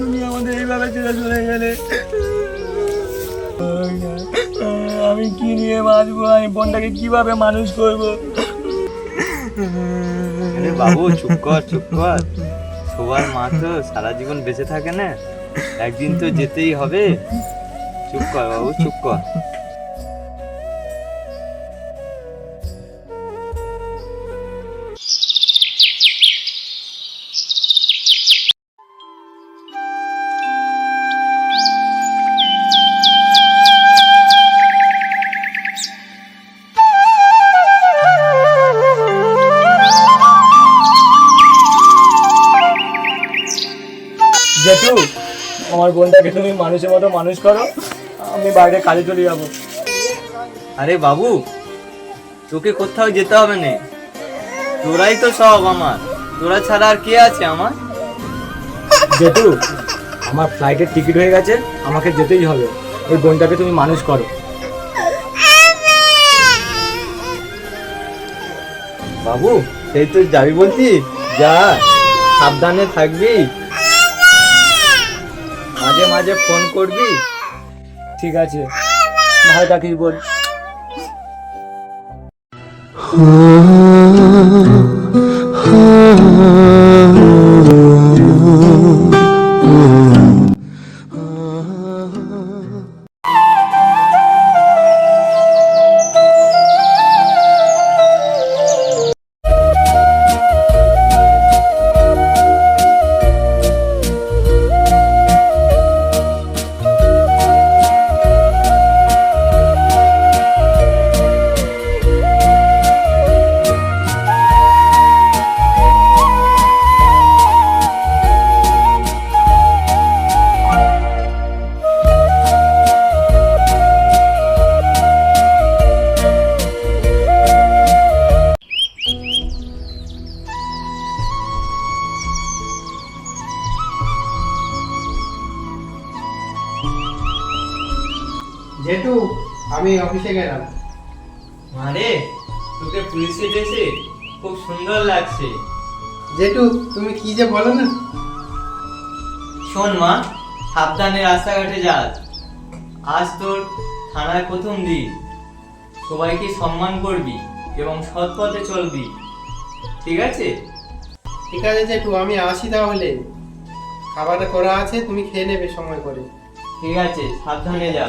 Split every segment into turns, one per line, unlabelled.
তুমি আমাদের এইভাবে ছেড়ে চলে গেলে। আমি কি নিয়ে বাঁচবো? আমি বোনটাকে কীভাবে মানুষ করব?
বাবু, চুপ কর চুপ কর। সবার মা তো সারা জীবন বেঁচে থাকে না। একদিন তো যেতেই হবে। চুপ কর বাবু, চুপ কর।
জেঠু আমার বোনটাকে তুমি মানুষের মতো মানুষ করো আমি বাইরে কাজে চলে যাব।
আরে বাবু তোকে কোথাও যেতে হবে না। তোরাই তো সব আমার। তোরা ছাড়া আর কে আছে আমার?
জেঠু আমার ফ্লাইটের টিকিট হয়ে গেছে আমাকে যেতেই হবে। ওই বোনটাকে তুমি মানুষ করো।
বাবু সেই তো যাবি বলছি। যা সাবধানে থাকবি। মাঝে মাঝে ফোন করবি?
ঠিক আছে। ভালো থাকিস বোন
অফিসে গেলাম।
মারে তোকে পুলিশে ড্রেসে খুব সুন্দর লাগছে।
জেঠু তুমি কি যে বলো না?
শোন মা সাবধানে রাস্তাঘাটে যাস আজ তোর থানায় প্রথম দিন। সবাইকে সম্মান করবি এবং সৎ পথে চলবি। ঠিক আছে?
ঠিক আছে জেঠু আমি আসি তাহলে। খাবারটা করা আছে তুমি খেয়ে নেবে সময় করে।
ঠিক আছে সাবধানে যা।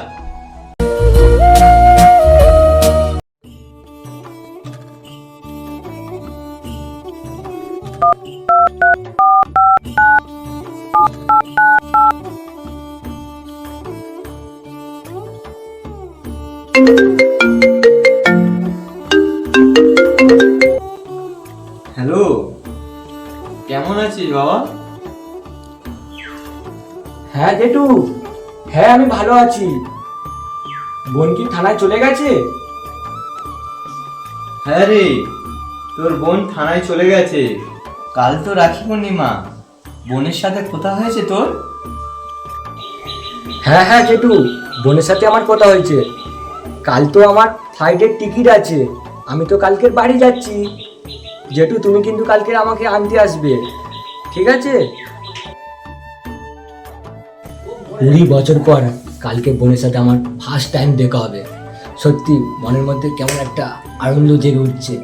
আছিস বাবা?
হ্যাঁ জেঠু। হ্যাঁ আমি ভালো আছি। বোন কি থানায় চলে গেছে?
হ্যাঁ রে তোর বোন থানায় চলে গেছে। কাল তো রাখি পূর্ণিমা। বোনের সাথে কথা হয়েছে তোর?
হ্যাঁ হ্যাঁ জেঠু বোনের সাথে আমার কথা হয়েছে। কাল তো আমার ফ্লাইটের টিকিট আছে। আমি তো কালকের বাড়ি যাচ্ছি। জেঠু তুমি কিন্তু কালকে আমাকে আনতে আসবে। ঠিক আছে? কুড়ি বছর পর কালকে বোনের সাথে আমার ফার্স্ট টাইম দেখা হবে। সত্যি মনের মধ্যে কেমন একটা আনন্দ জেগে উঠছে।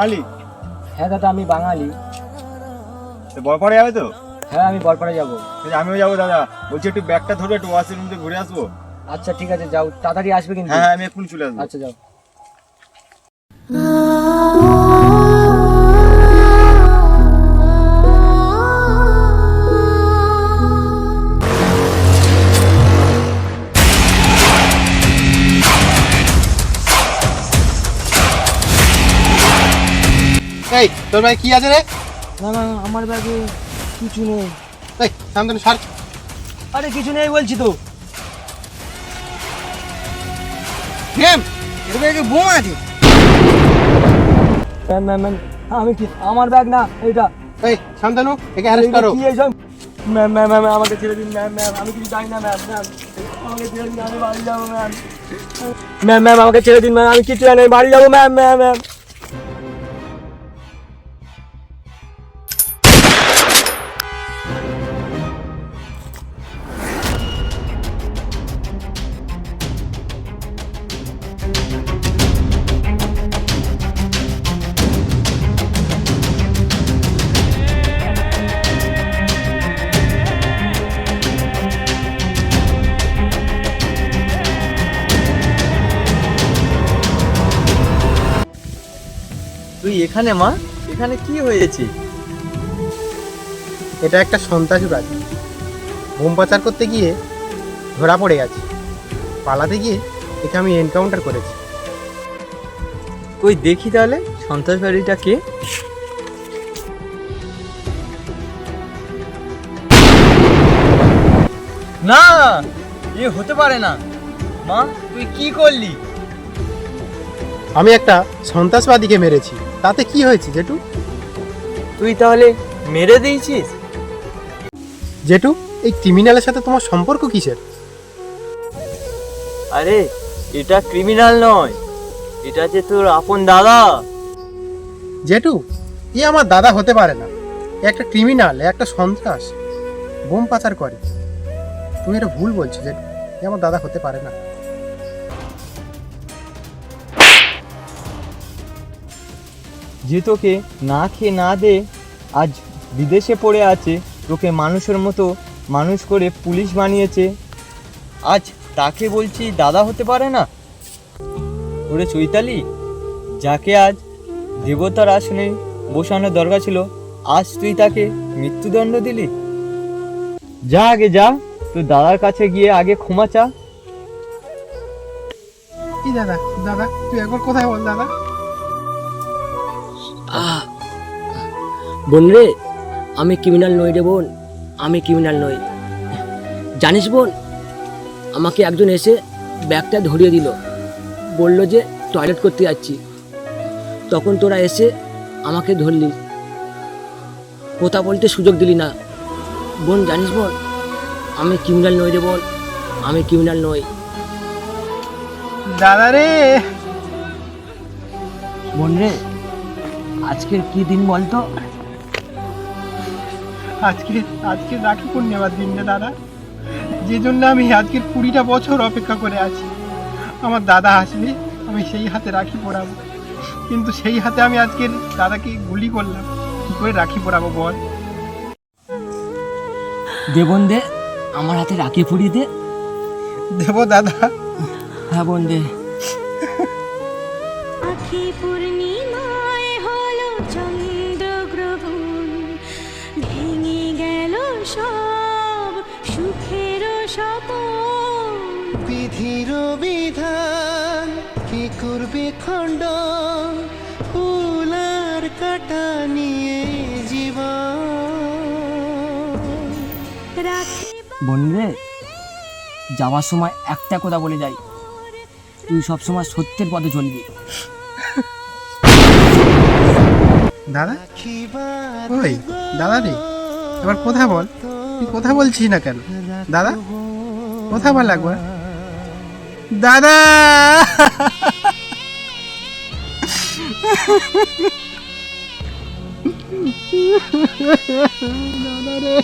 বাঙালি?
হ্যাঁ দাদা আমি বাঙালি।
তো বরপাড়ে যাবে তো?
হ্যাঁ আমি বরপাড়া যাব।
আমিও যাব দাদা। বলছি একটু ব্যাগটা ধরবে একটু ওয়াশরুম থেকে ঘুরে আসব?
আচ্ছা ঠিক আছে যাও। তাড়াতাড়ি আসবে কিন্তু?
হ্যাঁ হ্যাঁ আমি এক্ষুনি চলে আসব।
আচ্ছা যাও।
এই তোর ভাই কি আছে রে?
না না আমার ব্যাগে কিছু নেই।
এই শান্তনু সার।
আরে কিছু নেই বলছি তো।
ম্যাম এর ব্যাগে বোম আছে।
ম্যাম ম্যাম ম্যাম আমি কি আমার ব্যাগ না এটা
এই শান্তনু একে অ্যারেস্ট করো।
কি এইসব ম্যাম ম্যাম ম্যাম আমাকে ছেড়ে দিন ম্যাম ম্যাম আমি কিছু জানি না ম্যাম ম্যাম। আমাকে ছেড়ে দিন আমি বাড়ি যাব ম্যাম। ম্যাম ম্যাম আমাকে ছেড়ে দিন ম্যাম আমি কিছু জানি বাড়ি যাব ম্যাম ম্যাম ম্যাম।
এখানে মা? এখানে কি হয়েছে?
এটা একটা সন্ত্রাসবাদ বোম পাচার করতে গিয়ে ধরা পড়ে গেছে। পালাতে গিয়ে একে আমি এনকাউন্টার করেছি।
কই দেখি তাহলে সন্ত্রাসবাদীটা কে? না এ হতে পারে না। মা তুই কি করলি?
আমি একটা সন্ত্রাসবাদীকে মেরেছি। তাতে কি হয়েছে জেঠু?
তুই তাহলে মেরে দিয়েছিস?
জেঠু এই ক্রিমিনালের সাথে তোমার সম্পর্ক কিসের?
আরে এটা ক্রিমিনাল নয়। এটা যে তোর আপন দাদা।
জেঠু এ আমার দাদা হতে পারে না। এ একটা ক্রিমিনাল এ একটা সন্ত্রাস। বোম পাচার করে। তুমি এটা ভুল বলছো জেঠু। এ আমার দাদা হতে পারে না।
যে তোকে না খেয়ে না দে, আজ বিদেশে পড়ে আছে, তোকে মানুষের মতো মানুষ করে পুলিশ বানিয়েছে। আজ তাকে বলছি দাদা হতে পারে না? ওরে চৈতালি, যাকে আজ দেবতার আসনে বসানোর দরকার ছিল, আজ তুই তাকে মৃত্যুদণ্ড দিলি? যা আগে যা তুই দাদার কাছে গিয়ে আগে ক্ষমা চা।
কি দাদা? দাদা, তুই একবার কোথায় বল, দাদা?
বোন রে আমি ক্রিমিনাল নই রে বোন আমি ক্রিমিনাল নই। জানিস বোন আমাকে একজন এসে ব্যাগটা ধরিয়ে দিল। বলল যে টয়লেট করতে যাচ্ছি। তখন তোরা এসে আমাকে ধরলি। কথা বলতে সুযোগ দিলি না। বোন জানিস বোন আমি ক্রিমিনাল নই রে বোন আমি ক্রিমিনাল নই।
দাদা রে।
বোন রে আজকের কি দিন বলতো?
আজকে আজকে রাখি পূর্ণিমার দিন রে দাদা। যে জন্য আমি আজকের কুড়িটা বছর অপেক্ষা করে আছি। আমার দাদা আসবে আমি সেই হাতে রাখি পরাবো। কিন্তু সেই হাতে আমি আজকের দাদাকে গুলি করলাম। কী করে রাখি পরাবো বল?
দেবন দে আমার হাতে রাখি পরিয়ে দে।
দেবো দাদা।
হ্যাঁ বোন দে
আখি পূর্ণিমায় সুখের স্বপন
বিধির বিধান কি করবে খণ্ড ফুলার কাটা নিয়ে জীবন।
যাওয়ার সময় একটা কথা বলে যাই। তুই সব সময় সত্যের পথে চলবি।
দাদা? ওই দাদা রে এবার কথা বল। তুই কথা বলছিস না কেন? দাদা কথা বল একবার। দাদা! দাদা রে